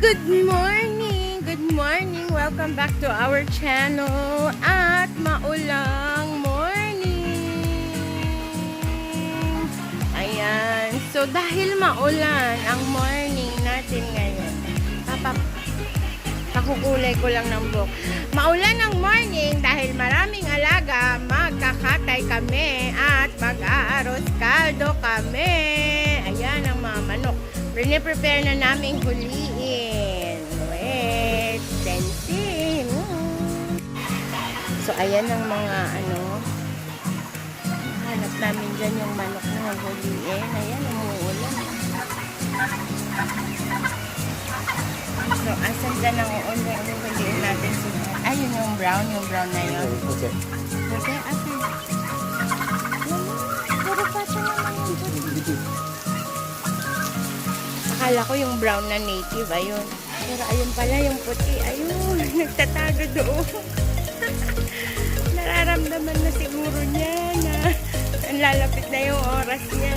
Good morning! Good morning! Welcome back to our channel at maulang morning! Ayan. So, dahil maulan ang morning natin ngayon, papak pakukulay ko lang ng book. Maulan ang morning dahil maraming alaga, magkakatay kami at mag-aaros kaldo kami. Ayan ang mga manok. Prepare na namin huliin. Wait, sensin. So, ayan ang mga ano, hanap namin dyan yung manok na huliin. Ayan, umuulan. So, asan dyan ang uuli? Huliin natin sila. Ayun yung brown, yung brown na yun. Okay. Okay, asan? Puro pata naman yung. Akala ko yung brown na native, ayun. Pero ayun pala yung puti, ayun. Nagtatago doon. Nararamdaman na siguro niya na lalapit na yung oras niya.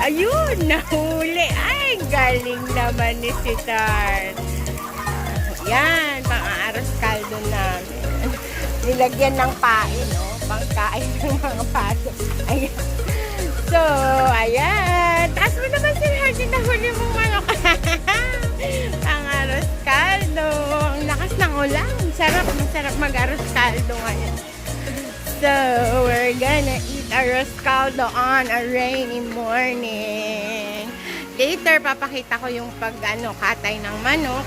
Ayun, nahuli. Ay, galing naman ni si Tart. Yan, pang-aaros kaldo namin. Nilagyan ng pain, no? Pangkain ng mga pato. Ayan. So, ayan. Taas mo naman si Hardy na huli mong manok. Pang-aros kaldo. Ang lakas ng ulan. Sarap, masarap mag-aros kaldo ngayon. So, we're gonna eat arroz caldo on a rainy morning. Later, papakita ko yung pag ano, katay ng manok.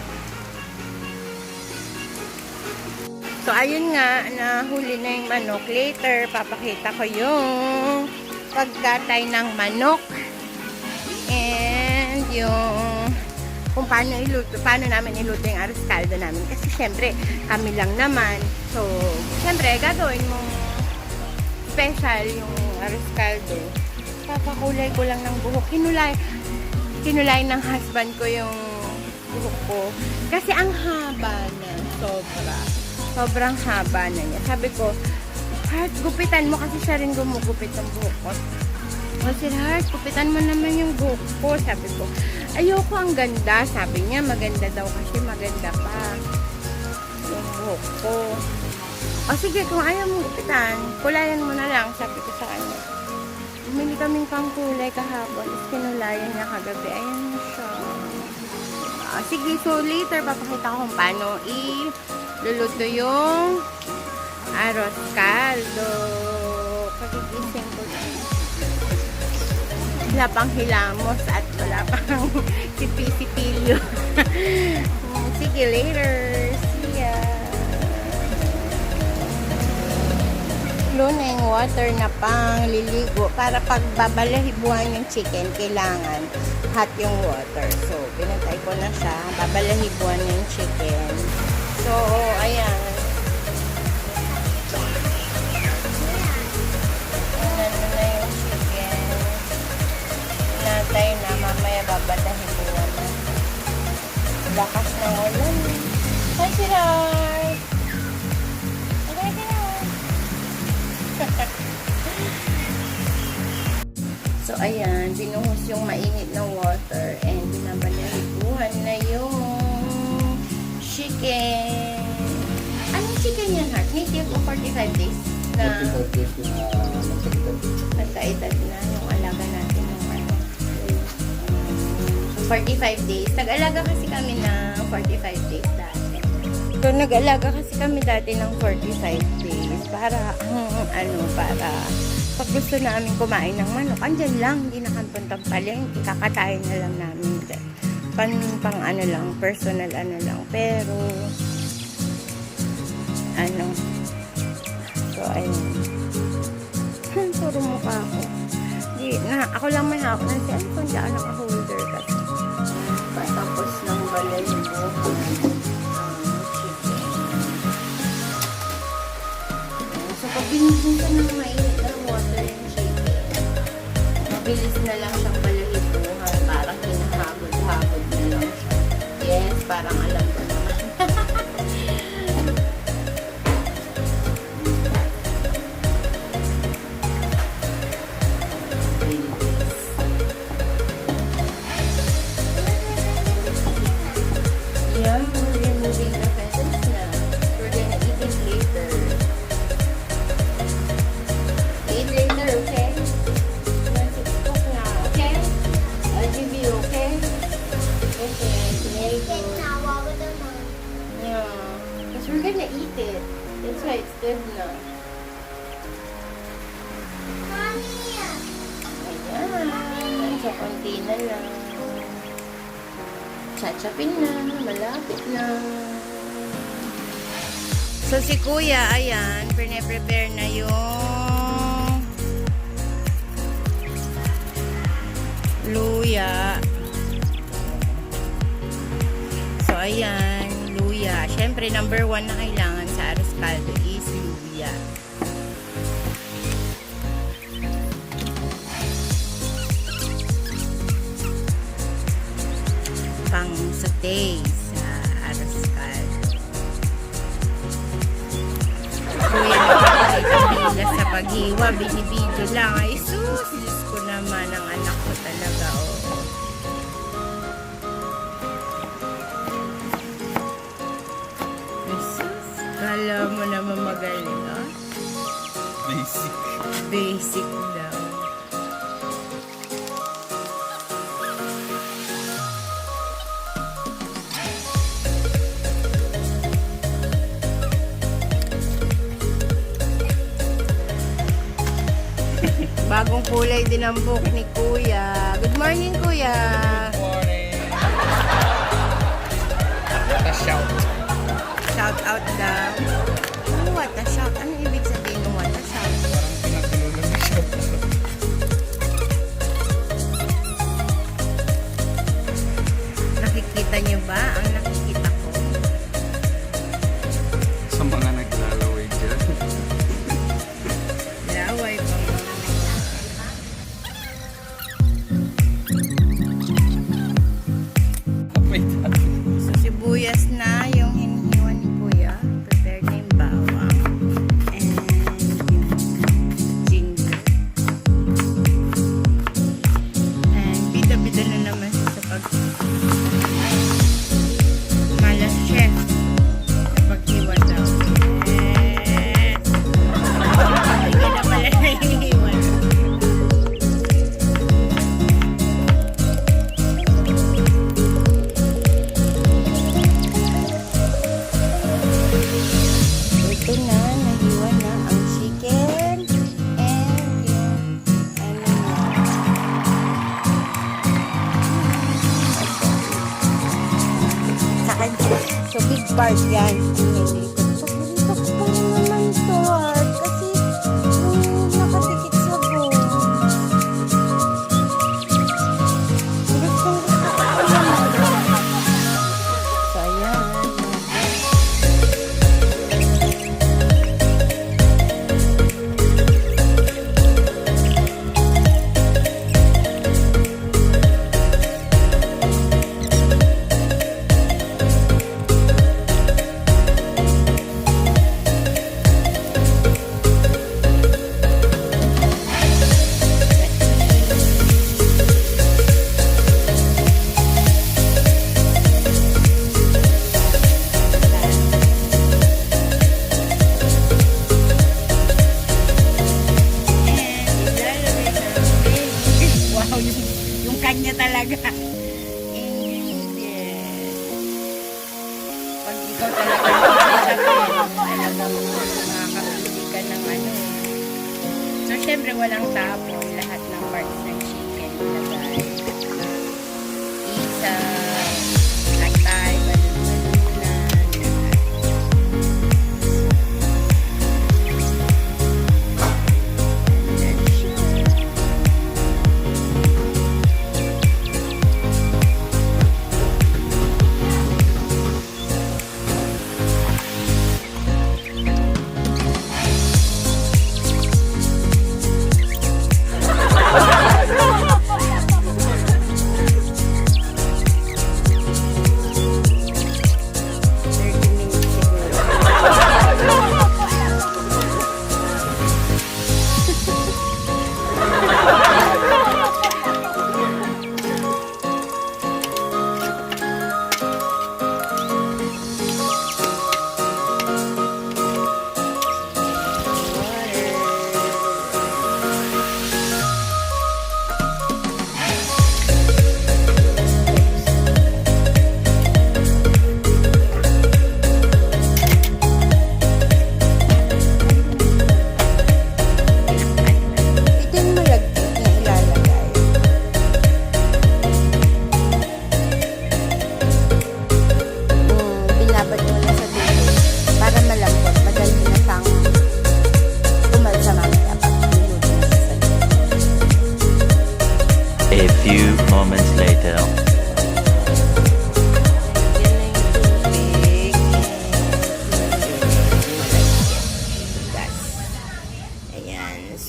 So, ayun nga, nahuli na yung manok. Later, papakita ko yung pagkatay ng manok. And yung kung paano iluto, paano namin iluto yung aros caldo namin. Kasi syempre, kami lang naman. So, syempre, gagawin mong special yung aros caldo. Papakulay ko lang ng buhok. Kinulay, kinulay ng husband ko yung buhok ko. Kasi ang haba na, sobra. Sobrang haba na niya. Sabi ko, Heart, gupitan mo kasi siya rin gumugupit ng buhok ko. O si Heart, gupitan mo naman yung buhok ko. Sabi ko, ayoko ang ganda. Sabi niya, maganda daw kasi maganda pa. Yung buhok ko. O sige, kung ayaw mo gupitan, kulayan mo na lang. Sabi ko sa kanya. Bumili kaming pang kulay kahapon. Tapos kinulayan niya kagabi. Ayan na siya. Ah, sige, so later papakita ko kung paano i-luluto yung arroz caldo. Pagigising ko. Wala pang hilamos at wala pang sipi-sipilyo. Sige, later. See ya. Low na yung water na pang liligo para pag babalahibuhan yung chicken, kailangan hot yung water. So, pinatay ko na siya. Babalahibuhan yung chicken. So, ayan. Natay na, mamaya babalahibuhan na. Lakas ng ulan. Hi, Sirar! Okay, Sirar! So, ayan, binuhos yung mainit na water and binabalahiguan na yung chicken. Anong chicken yan, Heart? Native o 45 days na 45 days na nagsakitan. nagkaedad na 45 days. Nag-alaga kasi kami ng 45 days dati. So, nag-alaga kasi kami dati ng 45 days para, hmm, ano, para pag gusto namin kumain ng manok, andyan lang, hindi na kami puntang palengke, kakatayin na lang namin. Pan, pang ano lang, personal ano lang. Pero, ano, so, ayun. Puro mukha ko. Di, na, ako lang may hawak ng cellphone, di ako naka-holder kasi. Ng. So, pag binisin ka ng mainit na water yung chicken, mabilis na lang siyang balahibuhan. Parang hinahagod-hagod na lang siya. Yes, parang alam konti na lang. Chachapin na, malapit na. So si kuya, ayan, prepare na yung luya. So ayan, luya. Siyempre, number one na kailangan sa aros caldo saute sa aros caldo. Kuya, nakakita sa paghiwa, binibidyo lang. Ay, sus, Diyos ko naman, ang anak ko talaga, oh. Ay, sus, kala mo naman magaling, oh. Basic. Basic daw. Bagong kulay din ang book ni Kuya. Good morning, Kuya. Morning. What a shout. Shout out daw. Ano what a shout? Ano ibig sabihin ng what a shout? Parang na shout. Nakikita niyo ba ang nakikita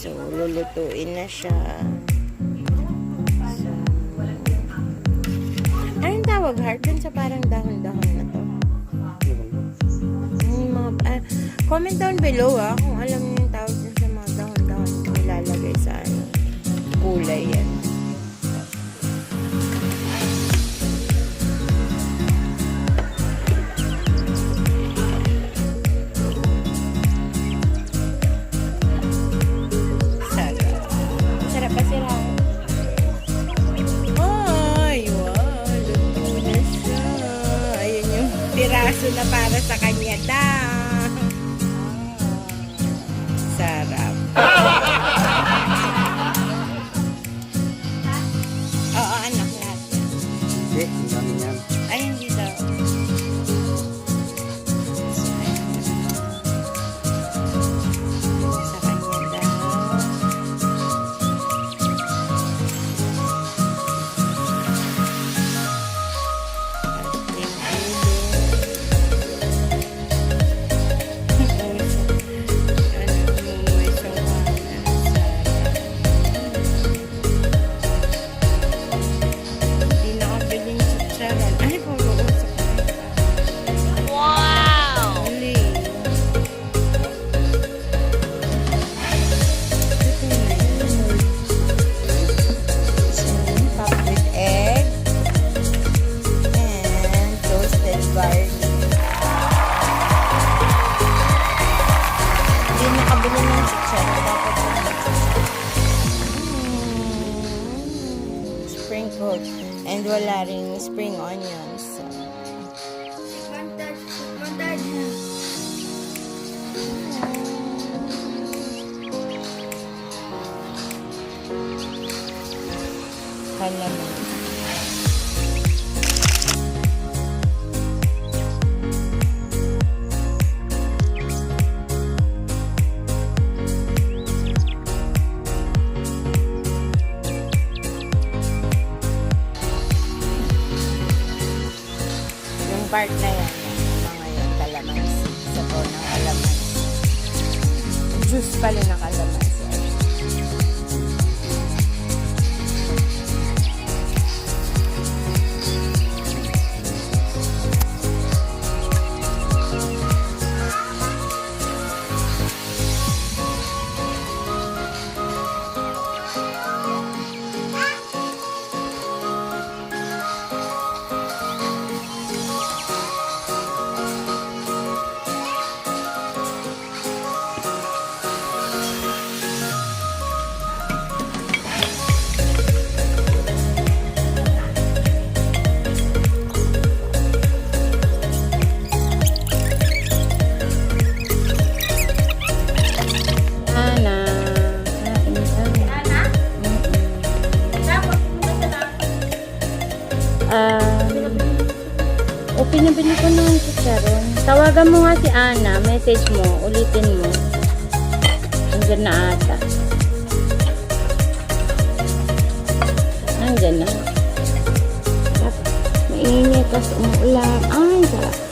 So, lulutuin na siya. So, anong tawag, Heart? Dun sa parang dahon-dahon na to? Yung mga, ah, comment down below ah, kung alam niyo yung tawag dun sa mga dahon-dahon na nilalagay sa ano, kulay yan. Piraso na para sa kanya ta. Tawagan mo nga si Ana, message mo, ulitin mo. Nandiyan na ata. Nandiyan na. Mainit, tapos umuulan. Ay, sarap.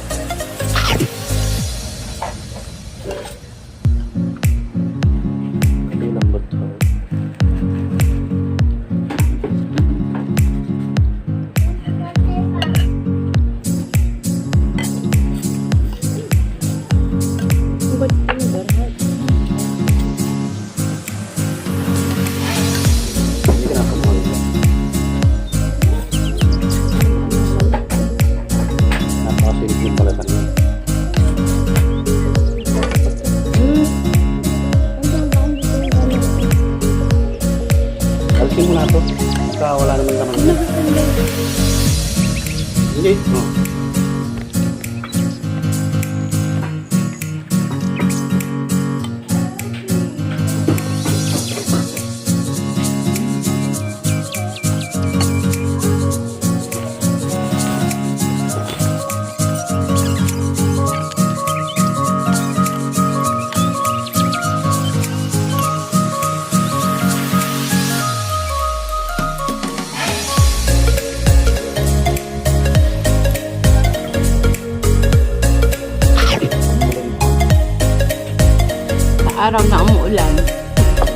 Hindi. Araw na umuulan.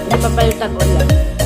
Hindi pa pala tag-ulan.